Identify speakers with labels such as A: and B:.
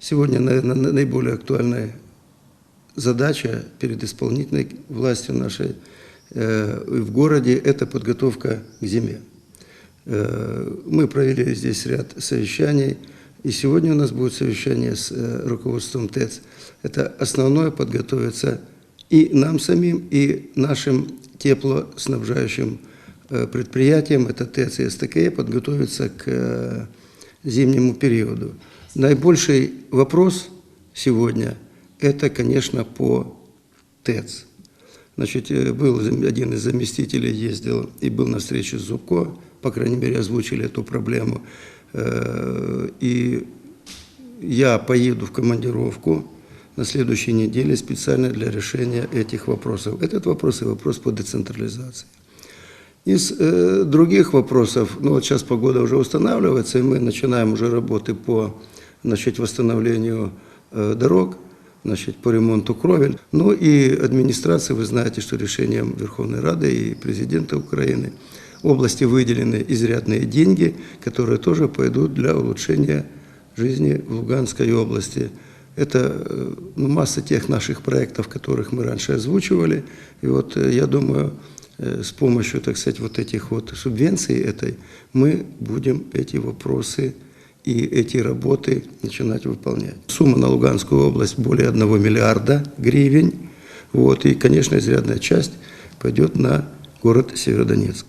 A: Сегодня, наверное, наиболее актуальная задача перед исполнительной властью нашей э, в городе – это подготовка к зиме. Э, Мы провели здесь ряд совещаний, и сегодня у нас будет совещание с э, руководством ТЭЦ. Это основное подготовиться и нам самим, и нашим теплоснабжающим э, предприятиям, это ТЭЦ и СТК, подготовиться к э, зимнему периоду. Наибольший вопрос сегодня – это, конечно, по ТЭЦ. Значит, э, был один из заместителей, ездил и был на встрече с Зубко, по крайней мере, озвучили эту проблему. Э, И я поеду в командировку на следующей неделе специально для решения этих вопросов. Этот вопрос и вопрос по децентрализации. Из э, других вопросов, ну вот сейчас погода уже устанавливается, и мы начинаем уже работы по значит, восстановлению дорог, значит, по ремонту кровель. Ну и администрация, вы знаете, что решением Верховной Рады и президента Украины области выделены изрядные деньги, которые тоже пойдут для улучшения жизни в Луганской области. Это ну, масса тех наших проектов, которых мы раньше озвучивали. И вот я думаю, с помощью, так сказать, вот этих вот субвенций этой, мы будем эти вопросы и эти работы начинать выполнять. Сумма на Луганскую область более 1 миллиарда гривен. Вот, и, конечно, изрядная часть пойдет на город Северодонецк.